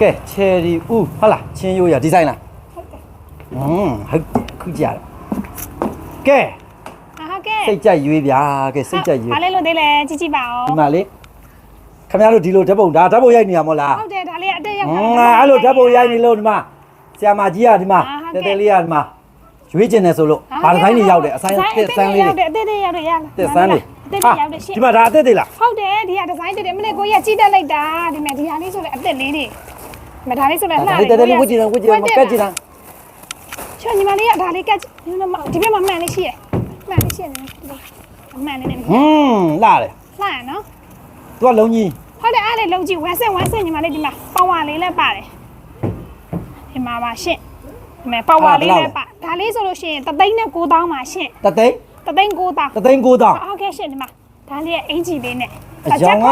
ကဲချယ်ရီဦးဟုတ်လားချင်းရိုးရဒီဇိုင်းလားอืมဟုတ်တယ်ခုကြရတယ်ကဲဟာဟုတ်ကဲ့စိတ်ကြိုက်ရွေးဗျာကဲစိတ်ကြိုက်ရွေးဘာလဲလို့သေးလဲကြည့်ကြည့်ပါဦးဒီမှာလေခင်ဗျားတို့ဒီလိုဓာတ်ပုံဒါဓာတ်ပုံရိုက်နေရမို့လားဟုတ်တယ်ဒါလေးအတက်ရောက်ဟင်းအဲ့လိုဓာတ်ပုံရိုက်နေလို့ဒီမှာဆရာမကြီးကဒီမှာအာဟုတ်တဲကဲ့တဲလေးကဒီမှာရွေးကျင်တယ်ဆိုလို့ဘာတစ်ခိုင်းနေရောက်တယ်အဆိုင်တက်ဆန်းလေးရောက်တတွေယ်အတက်တက်ရောက်တယ်ရလားတက်ဆန်းလေးအတက်တက်ရောက်တယ်ရှင့်ဒီမှာဒါအသက်တွေလားဟုတ်တယ်ဒီကဒီဇိုင်းတက်တယ်မနေ့ကိုကြီးကကြည့်တက်လိုက်တာဒီမဲ့ဒီဟာလေးဆိုလဲအတက်လေးတွေ မဒါလေးဆိုလဲလှဒါတယ်လေးတဲတဲလေးဝစ်ကြည့်တယ်ဝစ်ကြည့်တယ်မကက်ကြည့်တာချွန်ညီမလေးကဒါလေးကဒီမှာဒီဘက်မှာမှန်လေးရှိရမှန်လေးရှိရတယ်မှန်လေးနဲ့ဟင်းလာတယ်လှရနော်သူကလုံးကြီးဟုတ်တယ်အားလေးလုံးကြည့်ဝမ်းဆက်ဝမ်းဆက်ညီမလေးဒီမှာပေါဝါလေးလည်းပါတယ်ဒီမှာပါရှင့်ဒီမှာပေါဝါလေးလည်းပါဒါလေးဆိုလို့ရှိရင်တသိန်းနဲ့9000ပါရှင့်တသိန်းတသိန်း9000တသိန်းကိုတောင်ဟုတ်ကဲ့ရှင့်ဒီမှာဒါလေးရဲ့အင်ဂျီလေးနဲ့အကြောင်းက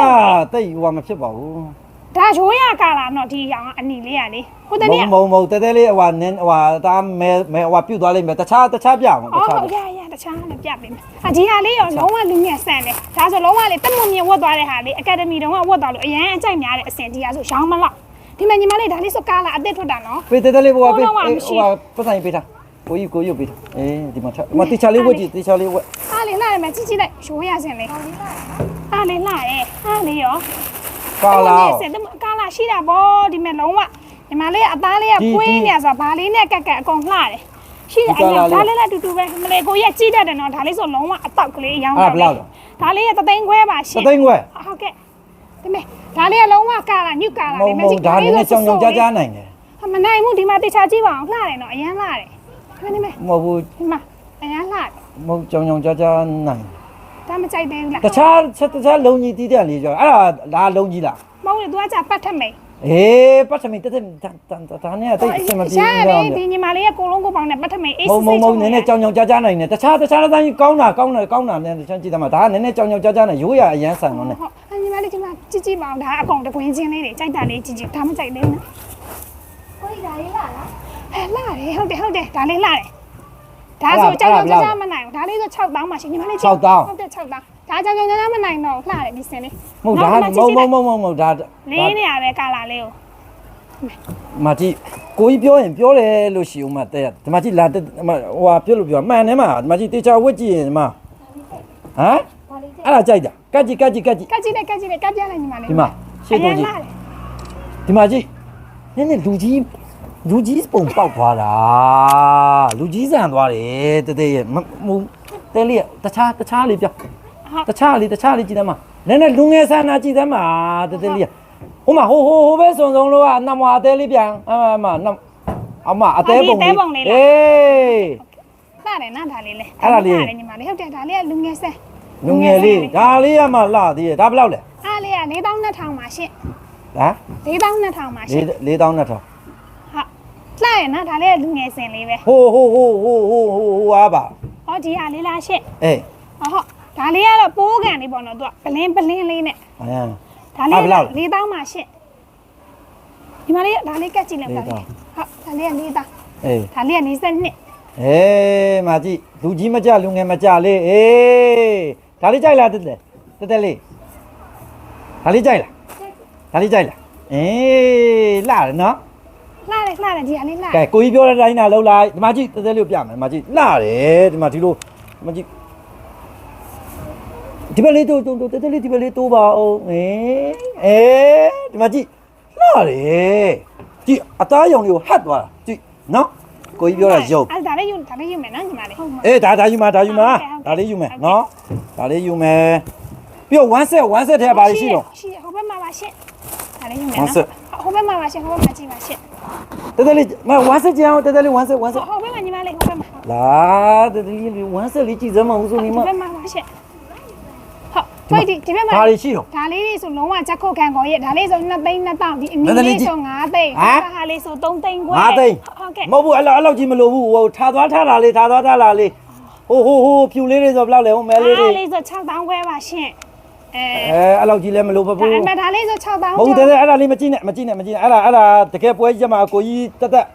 တိတ်ဟိုမဖြစ်ပါဘူး ဒါရိုးရကာလာတော့ဒီရောင်ကအနီလေးရလေဟိုတမုံည်းကမုံမုံတဲတဲလေးဟိုနင်းဟိုဒါမဲမဲဟိုပြုတ်သွားလိမ့်မယ်တခြားတခြားပြအောင်တအော်ခြားဟုတ်ရရတခြားလည်းပြပေးမယ်အဒီဟာလေးရောလုံးဝလူငယ်ဆန်တယ်ဒါဆိုလုံးဝလေတက်မွန်မြင်ဝတ်သွားတဲ့ဟာလေးအကယ်ဒမီတုန်းကဝတ်သွားလို့အရန်အကြိုက်များတဲ့အဆင်ဒီဟာဆိုရောင်းမလောက်ဒီမှာညီမလေးဒါလေးဆိုကာလာအသက်ထွက်တာနော် ပေးတဲတဲလေးဟိုကပေးဟိုတော့ဟိုမရှိပတ်ဆိုင်ပေးတာကိုကြီးကိုရုပ်ပေးတာအေးဒီမှာချက်မတေချာလေးဝတ်ကြည့်တေချာလေးဝတ်အားလေးလာတယ်မယ်ကြည့်ကြည့်လိုက်ရိုးရစင်လေးအားလေးလာရဲ့အားလေးရော ကာလာ စင်ကာလာရှိတာဗောဒီမဲ့လုံးဝညီမလေးကအသားလေးကဒီကွင်းနေဆိုဘာလေးနဲ့ကက်ကက်အကုန်လှတယ်ရှိတယ်အဲ့ဒါဒါလေးလည်းအတူတူပဲမလေးကိုရက်ကြည့်တတ်တယ်နော်ဒါလေးဆိုလုံးဝအတောက်ကလေးအရောင်းတော့လေဒါလေးကတသိန်းခွဲပါရှတင် သိန်းခွဲဟုတ်ကဲ့ဒီမဲ့ဒါလေးကလုံးဝကာလာညုကာလာမုံလေးမုံဒါနဲ့ကြောင်ကြောင်ကြားကြားနိုင်တယ်မနိုင်ဘူးဒီမှာတေချာကြည့်ပါအောင်လှတယ်နော်အရန်လှတယ်ဒီမဲ့မဟုတ်ဘူးဒီမှာအရန်လှတယ်မုံကြောင်ကြောင်ကြားကြားနိုင် ဒါမကြိုက်သေးဘူးလားတခြားတခြားလုံးကြီးတီးတဲ့လေးကြောအဲ့ဒါဒါလုံးကြီးလားမဟုတ်ဘူးသူကကြာပတ်ထမိန်အေးပတ်စမီတက်တက်ဒါနဲ့တိတ်အဆင်မပြေရှာဘူးလေတော့ဒီညီမလေးကကိုလုံးကိုပေါင်းနဲ့ပတ်ထမိန်အေးမုံစစ်မုံစစ်မုံနည်းနည်းကြောင်ကြောင်ကြားကြားနိုင်တယ်တခြားတခြားတိုင်းကောင်းတာကောင်းတယ်ကောင်းတာနဲ့တခြားကြည့်တယ်မှာဒါကနည်းနည်းကြောင်ကြောင်ကြားကြားနိုင်ရိုးရအရန်ဆန်တော့ ਨੇ ဟုတ်အညီမလေးဒီမှာကြည့်ကြည့်ပါအောင်ဒါအကောင်တကွင်းချင်းလေးတွေကြိုက်တာလေးကြည့်ကြည့်ဒါမကြိုက်သေးဘူးနော်ကိုကြီးဒါလေးလာလားအဲလှတယ်ဟုတ်တယ်ဟုတ်တယ်ဒါလေးလှတယ် ဒါဆိုကြောင်ကြောင်ကြားကြားမနိုင်ဘူးဒါလေးဆို6000ပါရှင်ညီမလေးဟုတ်တယ်6000ဒါကြောင်ကြောင်ကြားကြားမနိုင်တော့လှတယ်ဒီစင်လေးမဟုတ်ဒါမုံမုံမုံမုံဒါလေးနေရပဲကာလာလေးကိုမကြည့်ကိုကြီးပြောရင်ပြောတယ်လို့ရှိဦးမတဲ့ဒီမှာကြည့်လာဟိုဟာပြောလို့ပြောမှန်တယ်မှာဒီမှာကြည့်တေချာဝက်ကြည့်ရင်ဒီမှာဟမ်ဘာလေးတဲ့အဲ့ဒါကြိုက်တာကတ်ကြည့်ကတ်ကြည့်ကတ်ကြည့်ကတ်ကြည့်လိုက်ကတ်ကြည့်လိုက်ကတ်ပြလိုက်ညီမလေးဒီမှာရှေ့တော့ကြည့်ဒီမှာကြည့်နည်းနည်းလူကြီးလူကြီးပုံပေါက်သွားတာ လူကြီးဆန်သွားတယ်တတဲ့ရဲ့မဟိုတဲလေးတခြားတခြားလေးပြောဟုတ်တခြားလေးတခြားလေးကြည့်တယ်မှာနည်းနည်းလူငယ်ဆန်နာကြည့်တယ်မှာတတဲ့လေးဟိုမှာဟိုဟိုဟိုပဲစုံစုံလို့ကနမအသေးလေးပြန်အမမနအမအသေးပုံလေးအေးလှတယ်နော်ဒါလေးလေညီမလေးဟုတ်တယ်ဒါလေးကလူငယ်ဆန်လူငယ်လေးဒါလေးကမှလှသေးတယ်ဒါဘယ်လောက်လဲအားလေးက4200ပါရှင့်ဟမ်4200ပါရှလေးင့်လေးတောင်းနဲ့ထောင်ဟုတ် လှရနော်ဒါလေးကလူငယ်စင်လေးပဲဟိုဟိုဟိုဟိုဟိုဟိုဟိုအားပါဟောဒီဟာလေးလားရှင့်အေးဟုတ်ဟုတ်ဒါလေးကတော့ပိုးကန်လေးပေါ့နော်သူကပလင်းပလင်းလေးနဲ့အယံဒါလေးဘယ်လောက်လဲ4000ပါရှင့်ဒီမလေးဒါလေးကတ်ကြည့်လိုက်ပါလေးတောင်းဟုတ်ဒါလေးက4000အေးဒါလေးကနေစနစ်အေးမကြည့်လူကြီးမကြလူငယ်မကြလေးအေးဒါလေးကြိုက်လားတက်တက်တက်တက်လေးဒါလေးကြိုက်လားဒါလေးကြိုက်လားအေးလှတယ်နော် လှတယ်လှတယ်ဒီဟာလေးလှကဲကိုကြီးပြောတဲ့တိုင်းနာလှုပ်လိုက်ဒီမှာကြည့်တက်တက်လေးကိုပြမယ်ဒီမှာကြည့်လှတယ်ဒီမှာဒီလိုဒီမှာကြည့်ဒီဘက်လေးတိုးတိုးတိုးတက်တက်လေးဒီဘက်လေးတိုးပါအောင်အေးအေးဒီမှာကြည့်လှတယ်ကြည့်အသားရောင်လေးကိုဟတ်သွားတာကြည့်နော်ကိုကြီးပြောတာရုပ်အဲ့ဒါလေးယူဒါလေးယူမယ်နော်ညီမလေးဟုတ်အေးဒါဒါယူမှာဒါယူမှာဟုတ်ကဲ့ဟုတ်ကဲ့ဒါလေးယူမယ်ဟုတ်ကဲ့နော်ဒါလေးယူမယ်ပြီးတော့1 set 1 set ထဲပါလိရှိတော့ရှိဟိုဘက်မှာပါရှင့်ဒါလေးယူမယ်ဟုတ်နော်ဆက်ဟိုဘက်မှာပါရှင့်ဟိုဘက်မှာကြည့်ပါရှင့် တက်တက်လေးမ1 set ကြအောင်တက်တက်လေး1 set 1 set ဟိုဘက်မှာညီမလေးဟိုဘက်မှာလာတက်တက်လေး1 set လေးကြည့်စမ်းမဦးဆိုနေဒီမှာဘက်မှာပါရှင့်ဟုတ်ဒီဒီဘက်မှာဘာတွေရှိတော့ဒါလေးတွေဆိုလုံးဝချက်ခုတ်ခံကောရဲ့ဒါလေးဆို2သိန်း2000ဒီအနီးလေးဆို5သိန်းဟမ်ဒါဟာလေးဆို3သိန်းခွဲငါသိန်းဟုတ်ကဲ့မဟုတ်ဘူးအဲ့လောက်အဲ့လောက်ကြီးမလိုဘူးဟိုထားသွားထားတာလေးထားသွားထားတာလေးဟိုဟိုဟိုဖြူလေးတွေဆိုဘယ်လောက်လဲဟိုမဲလေးတွေဒါလေးဆို6000ခွဲပါရှင့် အဲအဲအဲ့လောက်ကြီးလည်းမလိုပါဒါဘူးအမဒါလေးဆို6000မဟုတ်တယ်အဲ့ဒါလေးမကြည့်နဲ့မကြည့်နဲ့မကြည့်နဲ့အဲ့ဒါအဲ့ဒါတကယ်ပွဲကြီးမှာကိုကြီးတက်တက်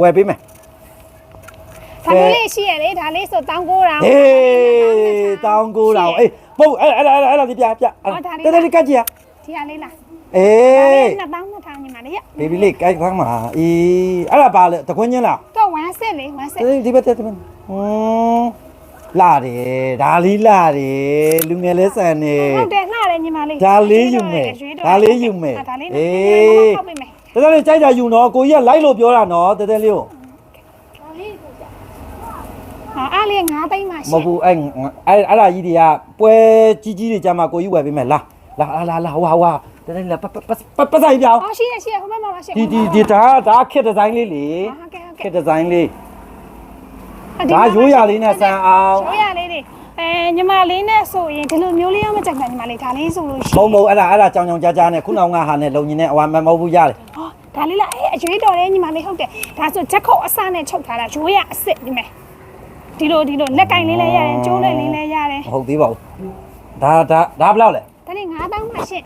ဝယ်ပေးမယ်ဒါမျိုးလေးရှိရလေဒါလေးဆို1900အေးတောင်းကိုတောင်းအေးမဟုတ်အဲ့အဲ့အဲ့အဲ့လေးပြပြတက်တက်လေးကတ်ကြည့်ရဒီဟာလေးလားအေးနှစ်တောင်းနှစ်ထောင်ညီမလေးရဘေဘီလေးကြိုက်သွားမှာအေးအဲ့ဒါပါလေတခွင်းချင်းလားတော့ဝမ်းဆက်လေဝမ်းဆက်ဒီဒီဘက်တက်ဒီဘက်ဟွန်း လာတယ်ဒါလေးလာတယ်လူငယ်လဲဆန်နေဟုတ်တယ်လှတယ်ညီမလေးဒါလေးယူမယ်ဒါလေးယူမယ်ဒါလေးအေနဲ့းဟုတ်ပြီမယ်တကယ်လေးကြိုက်တာယူနော်ကိုကြီးကလိုက်လို့ပြောတာနော်တဲတဲလေးကိုဒါလေးကိုကြာဟာအားလေး9သိန်းမှမရှိဟုတ်ဘူးအဲ့အဲ့အဲ့ဒါကြီးတွေကပွဲကြီးကြီးတွေကြမှာကိုကြီးဝယ်ပေးမယ်လာလာလာလာဟွာဟွာတဲတဲလေးလာပတ်ပတ်ပတ်ပတ်ဆိုင်ပြောင်းဟောရှိရရှိရဟိုဘက်မှာပါရှိဒီဒီဒီဒါဒါခက်ဒီဇိုင်းလေးလေဟုတ်ကဲ့ဟုတ်ခကဲ့က်ဒီဇိုင်းလေး ဒါရိုးရလေးနဲ့ဆန်အောင်ရိုးရလေးတွေအဲညီမလေးနဲ့ဆိုရင်ဒီလိုမျိုးလေးရောမကြိုက်တာညီမလေးဒါလေးဆိုလို့ရှိဘုံဘုံအဲ့ဒါအဲ့ဒါကြောင်ကြောင်ကြားကြားနဲ့ခုနောက်ငါဟာနဲ့လုံကြီးနဲ့အဝမ်းမမဟုတ်ဘူးရတယ်ဟောဒါလေးလားအဲအကျွေးတော်တယ်ညီမလေးဟုတ်တယ်ဒါဆိုချက်ခုတ်အစနဲ့ချုပ်ထားတာရိုးရအစ်စ်ဒီမဲ့ဒီလိုဒီလိုလက်ကင်လေးလည်းရတယ်ကျိုးလေးလေးလည်းရတယ်မဟုတ်သေးပါဘူးဒါဒါဒါဘယ်လောက်လဲဒါလေး9000မှရှင့်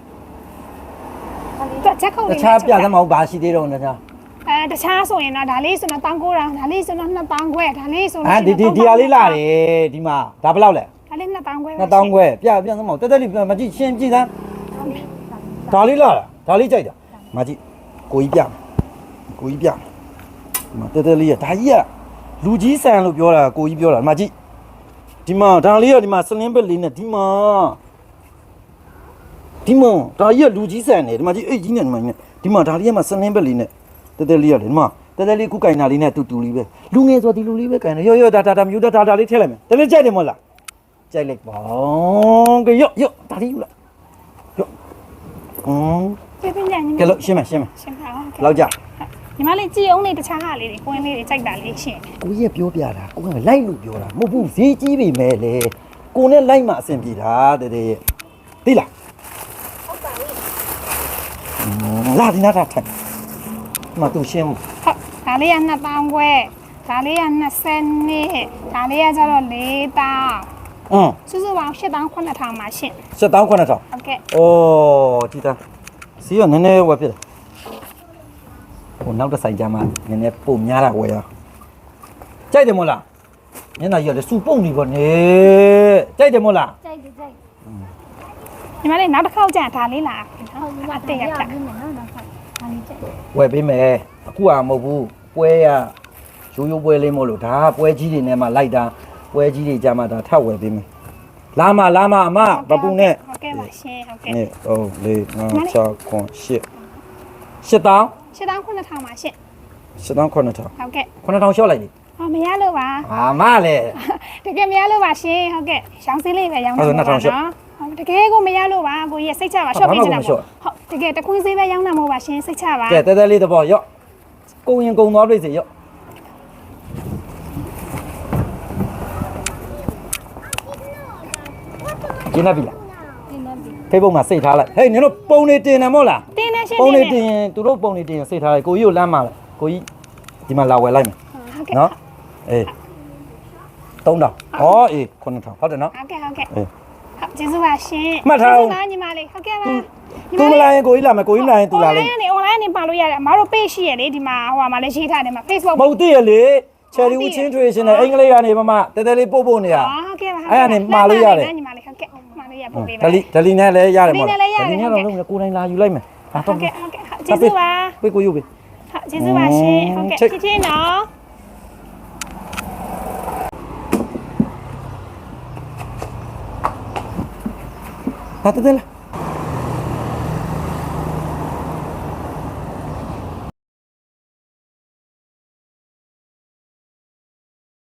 ဒါချက်ခုတ်တလေးခြားပြသမဟုတ်ဘာရှိသေးတော့တခြားအဲ တခြားဆိုရင်တော့ဒါလေးဆိုတော့1900ဒါလေးဆိုတော့2000ခွဲဒါလေးဆိုလို့အာဒီဒီဒီဟာလေးလာတယ်ဒီမှာဒါဘယ်လောက်လဲဒါလေး2000ခွဲ2000ခွဲပြပြသမဟုတ်တက်တက်လေးမကြည့်ရှင်းကြည့်စမ်းဒါလေးလာတာဒါလေးကြိုက်တာမကြည့်ကိုကြီးပြကိုကြီးပြဒီမှာတက်တက်လေးရဒါကြီးကလူကြီးဆန်လို့ပြောတာကိုကြီးပြောတာမကြည့်ဒီမှာဒါလေးကဒီမှာစလင်းဘက်လေးနဲ့ဒီမှာဒီမှာဒါကြီးကလူကြီးဆန်တယ်ဒီမှာကြည့်အိတ်ကြီးနဲ့ဒီမှာဒီမှာဒါလေးကမှစလင်းဘက်လေးနဲ့ တက်တက်လေးရတယ်ဒီမှာတက်တက်လေးခုကင်နာလေးနဲ့တူတူလေးပဲလူငယ်ဆိုဒီလူလေးပဲကင်တယ်ရော့ရော့ဒါဒါဒါမျိုးဒါဒါဒါလေးထည့်လိုက်မယ်တကယ်ကြိုက်တယ်မဟုတ်လားကြိုက်လိုက်ပါကရော့ရော့ဒါလေးယူလာရော့อืมပြပြညာညီမကဲလို့ရှင်းမယ်ရှင်းမယ်ရှင်းပါအောင်လောက်ကြညီမလေးကြည်အောင်လေးတခြားဟာလေးတွေကွင်းလေးတွေကြိုက်တာလေးရှင်းကိုကြီးကပြောပြတာကိုကလိုက်လို့ပြောတာမဟုတ်ဘူးဈေးကြီးပြီမဲ့လေကိုနဲ့လိုက်မှအဆင်ပြေတာတဲ့တဲ့ရဲ့သိလားဟုတ်ပါဘူးလာဒီနာတာထိုင် မတူရှင်းဟုတ်ဒါလေးက2000ခွဲဒါလေးက20နှစ်ဒါလေးကကျတော့4000อืมစုစုပေါင်း8000 9000မှာရှင်း7000 9000ဟုတ်ကဲ့အိုးဒီတာစီရနည်းနည်းဝယ်ပြတယ်ဟိုနောက်တစ်ဆိုင်ကြမှာနည်းနည်းပုံများတာဝယ်ရကြိုက်တယ်မို့လားမျက်နှာကြီးကလည်းစူပုံနေပါနဲ့ကြိုက်တယ်မို့လားကြိုက်ကြိုက်ညီမလေးနောက်တစ်ခေါက်ကျရင်ဒါလေးလာဟုတ်ပြီအအတတေးရရတာ ပြီနော်နော်ဟုတ်ဒါလေးကြိုက်ဝယ်ပေးမယ်အခုကမဟုတ်ဘူးပွဲရရိုးရိုးပွဲလေးမို့လို့ဒါကပွဲကြီးတွေနဲ့မှလိုက်တာပွဲကြီးတွေကြမှာဒါထပ်ဝယ်ပေးမယ်လာမလာမအမဘပူနဲ့ဟုတ်ကဲ့ပါရှင်းဟုတ်ကဲ့နေဟုတ်လေးငါချခွန်ရှစ်ရှစ်တောင်း8000 9000မှာရှင်းရှစ်တောင်းခွန်းထောင်ဟုတ်ကဲ့ခွန်းထောင်ရှော့လိုက်လေဟောမရလို့ပါအာမလည်းတကယ်မရလို့ပါရှင်ဟုတ်ကဲ့ရောင်းစင်းလေးပဲရောင်းအဲ့ဒါမှာ2000ရှော့ဟုတ်တကယ်ကိုမရလို့ပါကိုကြီးစိတ်ချပါရှော့ပေးချင်တာပေါ့ဟုတ် တကယ်တခွန်းစင်းပဲရောင်းတာမဟုတ်ပါရှင်စိတ်ချပါကဲတဲတဲလေးတဘောရော့ကုံရင်ကုံသွားပြိစေရော့ကျင်းနေပြီလားဒီနေ့ပြီဖေးဘုတ်မှာစိတ်ထားလိုက်ဟေးနင်တို့ပုံနေတင်တယ်မို့လားတင်းနေရှင်ပုံနေတင်းတင်ရင်သူတို့ပုံနေတင်ရင်စိတ်ထားလိုက်ကိုကြီးကိုလမ်းမှာလိုက်ကိုကြီးဒီမှာလာဝယ်လိုက်မယ်ဟုတ်ကဲ့နော်အေး3000ဟောအေး9000ဟုတ်တယ်နော် ဟုတ်ကဲ့ဟုတ်ကဲ့အေး ဟုတ်ကျေးဇူးပါရှင်မှတ်ထားအောင်ကျေးဇူးပါညီမလေးဟုတ်ကဲ့ပါသူမလာရင်ကိုကြီးလာမယ်ကိုကြီးလာရင်သူလာလိမ့် online ကနေ online နေပါလို့ရတယ်အမတို့ page ရှိရလေဒီမှာဟိုမှာလည်းရေးထားတယ်မှာ Facebook မဟုတ်သေးရလေ cherry ဦးချင်း tradition နဲ့အင်္ဂလိပ်ကနေမမတဲတဲလေးပို့ဖို့နေရဟုတ်ကဲ့ပါအဲ့ဒါနဲ့မှာလို့ရတယ် ညီမလေးဟုတ်ကဲ့မှာလို့ရပို့ပေးပါဒလီဒလီနဲ့လည်းရတယ်ဒလီမို့နဲ့လည်းရတယ်ဒလီနဲ့တော့လုံးကိုယ်တိုင်လာယူလိုက်မယ်ဟာဟုတော့တ်ကဲ့ဟုတ်ကဲ့ဟုတ်ကျေးဇူးပါပြေကိုယူပြီဟုတ်ကျေးဇူးပါရှင်ဟုတ်ကဲ့ချက်ချစ်ချင်းနော် ဟာတဲတဲလား